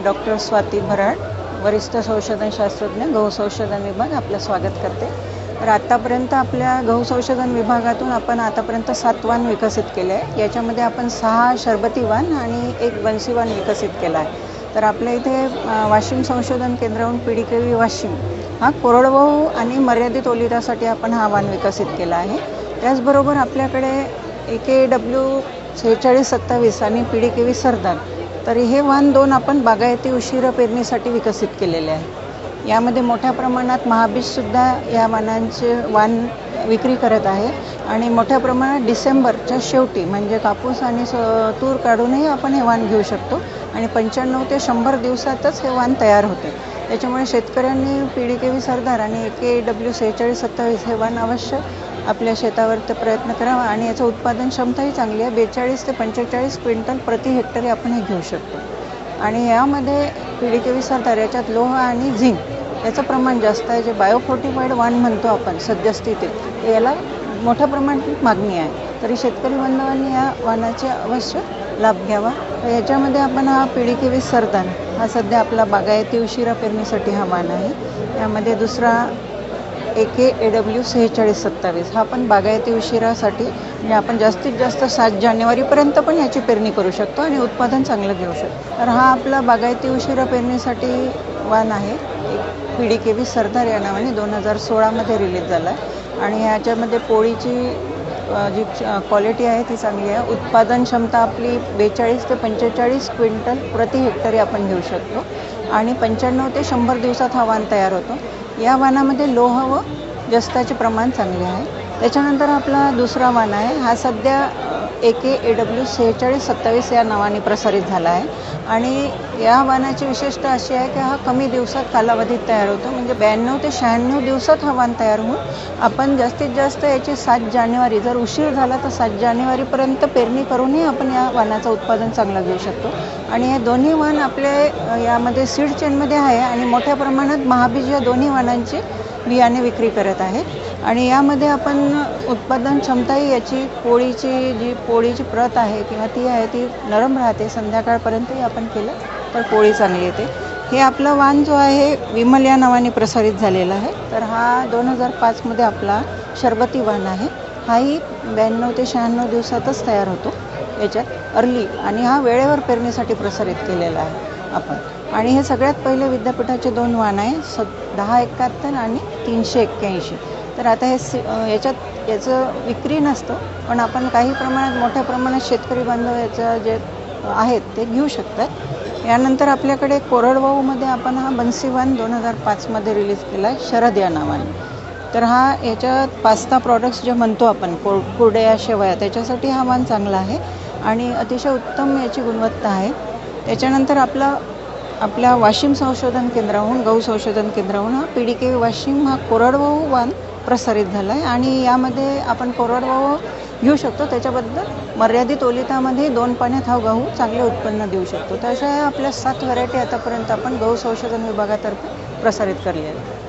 मी doctor Swati Bharad वरिष्ठ संशोधन शास्त्रज्ञ गहू संशोधन विभाग आपलं स्वागत करते. तर आत्तापर्यंत आपल्या गहू संशोधन विभागातून आपण आतापर्यंत सात वाण विकसित केले आहे. याच्यामध्ये आपण सहा शरबती वाण आणि एक बन्सी वाण विकसित केला आहे. तर आपल्या इथे वाशिम संशोधन केंद्राहून पी डी के वाशिम हा कोरडवाहू आणि मर्यादित ओलितासाठी आपण हा वाण विकसित केला आहे. त्याचबरोबर आपल्याकडे ए के डब्ल्यू सेहेचाळीस सत्तावीस आणि P D K V Sardar तर हे वाण दोन आपण बागायती उशिरा पेरणीसाठी विकसित केलेले आहे. यामध्ये मोठ्या प्रमाणात महाबीजसुद्धा या वानांचे वाण विक्री करत आहे. आणि मोठ्या प्रमाणात डिसेंबरच्या शेवटी म्हणजे कापूस आणि स तूर काढूनही आपण हे वाण घेऊ शकतो. आणि पंच्याण्णव ते शंभर दिवसातच हे वाण तयार होते. त्याच्यामुळे शेतकऱ्यांनी P D K V Sardar आणि ए के डब्ल्यू सेहेचाळीस सत्तावीस हे वाण अवश्य आपल्या शेतावर तर प्रयत्न करावा आणि याचं उत्पादन क्षमताही चांगली आहे. बेचाळीस ते पंचेचाळीस क्विंटल प्रति हेक्टरी आपण हे घेऊ शकतो. आणि यामध्ये पिढी डी के याच्यात लोह आणि झिंक याचं प्रमाण जास्त आहे. जे बायोफोर्टिफाईड वाण म्हणतो आपण सद्यस्थितीत याला मोठ्या प्रमाणात मागणी आहे. तरी शेतकरी बांधवांनी या वाणाचे अवश्य लाभ घ्यावा. याच्यामध्ये आपण हा पी डी हा सध्या आपला बागायती उशिरा पेरणीसाठी हा वाण आहे. यामध्ये दुसरा ए के ए डब्ल्यू सेहेचाळीस सत्तावीस. हा पण बागायती उशिरासाठी म्हणजे आपण जास्तीत जास्त सात जानेवारीपर्यंत पण याची पेरणी करू शकतो आणि उत्पादन चांगलं घेऊ शकतो. तर हा आपला बागायती उशिरा पेरणीसाठी वाण आहे. एक P D K V Sardar या नावाने दोन हजार सोळामध्ये रिलीज झाला आहे. आणि ह्याच्यामध्ये पोळीची जी क्वालिटी आहे ती चांगली आहे. उत्पादन क्षमता आपली बेचाळीस ते पंचेचाळीस क्विंटल प्रति हेक्टरी आपण घेऊ शकतो. आणि पंच्याण्णव ते शंभर दिवसात हा वाण तयार होतो. या वाणामध्ये लोह व जस्ताचे प्रमाण चांगले आहे. त्याच्यानंतर आपला दुसरा वाण आहे. हा सध्या ए के ए डब्ल्यू सेहेचाळीस सत्तावीस या नावाने प्रसारित झाला आहे. आणि या वाणाची विशेषता अशी आहे की हा कमी दिवसात कालावधीत तयार होतो. म्हणजे ब्याण्णव ते शहाण्णव दिवसात हा तयार होऊन आपण जास्तीत जास्त याची सात जानेवारी जर उशीर झाला तर सात जानेवारीपर्यंत पेरणी करूनही आपण या वाहनाचं उत्पादन चांगलं घेऊ शकतो. आणि हे दोन्ही वाण आपले यामध्ये सीड चेनमध्ये आहे आणि मोठ्या प्रमाणात महाबीज या दोन्ही वाहनांची बियाणे विक्री करत आहे आणि यामध्ये आपण उत्पादन क्षमताही याची पोळीची जी पोळीची प्रत आहे किंवा ती आहे ती नरम राहते. संध्याकाळपर्यंतही आपण केलं तर पोळी चांगली येते. हे आपलं वाण जो आहे विमल या नावाने प्रसारित झालेला आहे. तर हा दोन हजार पाचमध्ये आपला शरबती वाण आहे. हाही ब्याण्णव ते शहाण्णव दिवसातच तयार होतो याच्यात अर्ली आणि हा वेळेवर पेरणीसाठी प्रसारित केलेला आहे आपण. आणि हे सगळ्यात पहिले विद्यापीठाचे दोन वाण आहे स दहा एकाहत्तर आणि तीनशे एक्क्याऐंशी. तर आता हे सि याच्यात याचं विक्री नसतं पण आपण काही प्रमाणात मोठ्या प्रमाणात शेतकरी बांधव याचं जे आहेत ते घेऊ शकतात. यानंतर आपल्याकडे कोरडवाऊमध्ये आपण हा बन्सीवान दोन हजार पाचमध्ये रिलीज केला आहे शरद या नावाने. तर हा याच्यात पास्ता प्रॉडक्ट्स जे म्हणतो आपण को कुरडया शेवया त्याच्यासाठी हा वाण चांगला आहे आणि अतिशय उत्तम याची गुणवत्ता आहे. त्याच्यानंतर आपला आपल्या वाशिम संशोधन केंद्राहून गहू संशोधन केंद्राहून हा पी डी के वाशिम हा कोरडवाहू वाण प्रसारित झाला आहे आणि यामध्ये आपण कोरडवाहू घेऊ शकतो. त्याच्याबद्दल मर्यादित ओलितामध्ये दोन पाण्यात हा गहू चांगले उत्पन्न देऊ शकतो. तर अशा आपल्या सात व्हरायटी आतापर्यंत आपण गहू संशोधन विभागातर्फे प्रसारित करलेल्या आहेत.